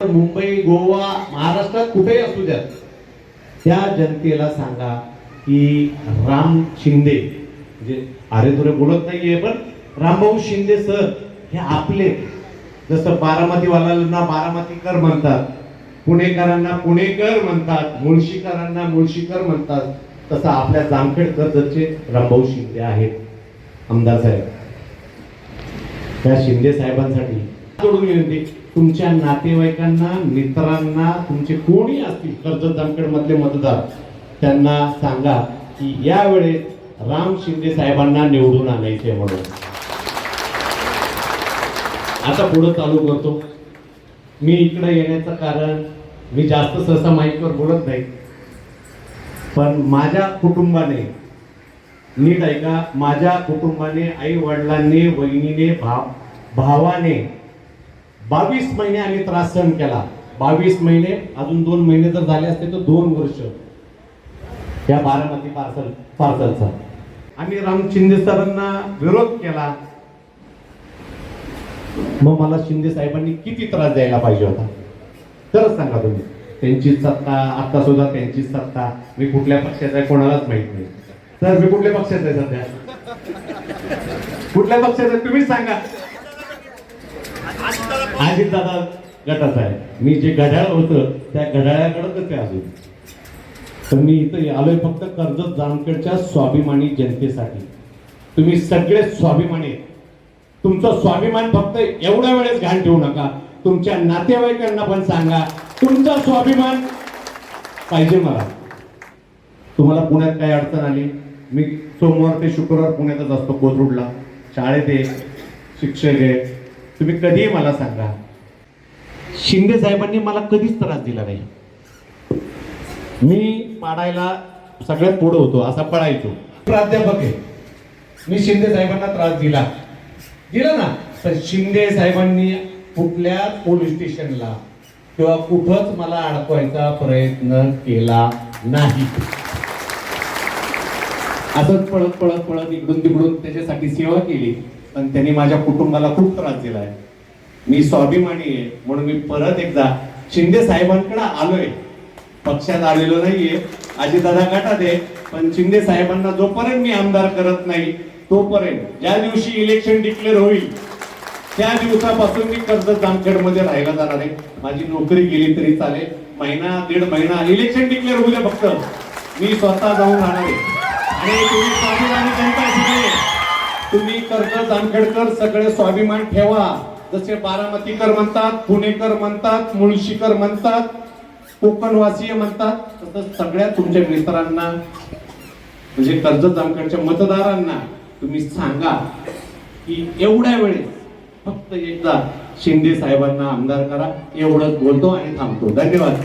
मुंबई गोवा महाराष्ट्रात कुठेही असू द्या. त्या जनतेला सांगा की राम शिंदे म्हणजे अरे तुरे बोलत नाहीये पण रामभाऊ शिंदे सर हे आपले. जसं बारामतीवाल्यांना बारामतीकर म्हणतात पुणेकरांना पुणेकर म्हणतात मुळशीकरांना मुळशीकर म्हणतात तसं आपल्या जामखेड कर्जतचे रामभाऊ शिंदे आहेत. आमदार साहेब त्या शिंदे साहेबांसाठी जोडून विनंती तुमच्या नातेवाईकांना मित्रांना तुमचे कोणी असतील कर्जत जामखेड मधले मतदार त्यांना सांगा की यावेळेस राम शिंदे साहेबांना निवडून आणायचे म्हणून. आता पुढे चालू करतो. मी इकडे येण्याचं कारण मी जास्त सहसा माईकवर बोलत नाही. पण माझ्या कुटुंबाने नीट ऐका माझ्या कुटुंबाने आई वडिलांनी वहिनीने भाव भावाने बावीस महिने आम्ही त्रास सहन केला. बावीस महिने अजून दोन महिने जर झाले असते तर दोन वर्ष. या बारामती पार्सल पार्सलचा. आम्ही राम शिंदे सरांना विरोध केला. मग मला शिंदे साहेबांनी किती त्रास द्यायला पाहिजे होता? तरच सांगा तुम्ही. त्यांचीच सत्ता आता सुद्धा त्यांचीच सत्ता. मी कुठल्या पक्षाचा आहे कोणालाच माहीत नाही. तर मी कुठल्या पक्षाचा आहे सध्या? कुठल्या पक्षाचा आहे? तुम्हीच सांगा. अजित दादा गटाचा आहे. मी जे घड्याळ होतं त्या घड्याळाकडेच ते अजून तर मी इथं आलोय फक्त कर्जत जामखेडच्या स्वाभिमानी जनतेसाठी. तुम्ही सगळे स्वाभिमानी तुमचं तुमचा स्वाभिमान फक्त एवढ्या वेळेस घाण ठेवू नका. तुमच्या नातेवाईकांना पण सांगा तुमचा स्वाभिमान पाहिजे मला. तुम्हाला पुण्यात काही अडचण आली? मी सोमवार ते शुक्रवार पुण्यातच असतो कोथरूडला. शाळेत आहे शिक्षक आहे तुम्ही कधीही मला सांगा. शिंदे साहेबांनी मला कधीच त्रास दिला नाही. मी पाडायला सगळ्यात पुढे होतो असा पळायचो. प्राध्यापक आहे. मी शिंदे साहेबांना त्रास दिला. दिला ना. तर शिंदे साहेबांनी कुठल्या पोलीस स्टेशनला किंवा कुठंच मला अडकवायचा प्रयत्न केला नाही. असंच पळत पळत पळत इकडून तिकडून त्याच्यासाठी सेवा केली. पण त्यांनी माझ्या कुटुंबाला खूप त्रास दिलाय. मी स्वाभिमानी आहे म्हणून मी परत एकदा शिंदे साहेबांकडे आलोय. पक्षात आलेलो नाहीये अजितदादा गटात आहे पण शिंदे साहेबांना जोपर्यंत मी आमदार करत नाही तोपर्यंत ज्या दिवशी इलेक्शन डिक्लेअर होईल त्या दिवसापासून मी कर्जत जामखेडमध्ये राहायला जाणार आहे. माझी नोकरी गेली तरी चालेल. महिना दीड महिना इलेक्शन डिक्लेअर होऊ द्या फक्त. मी स्वतः जाऊन राहणार आहे. आणि तुम्ही स्वाभिमानी जनता तुम्ही कर्ज जामखेडकर सगळे स्वाभिमान ठेवा. जसे बारामतीकर म्हणतात पुणेकर म्हणतात मुळशीकर म्हणतात कोकणवासीय म्हणतात तसं सगळ्या तुमच्या मित्रांना म्हणजे कर्ज जामखेडच्या मतदारांना तुम्ही सांगा की एवढ्या वेळेस फक्त एकदा शिंदे साहेबांना आमदार करा. एवढंच बोलतो आणि थांबतो. धन्यवाद.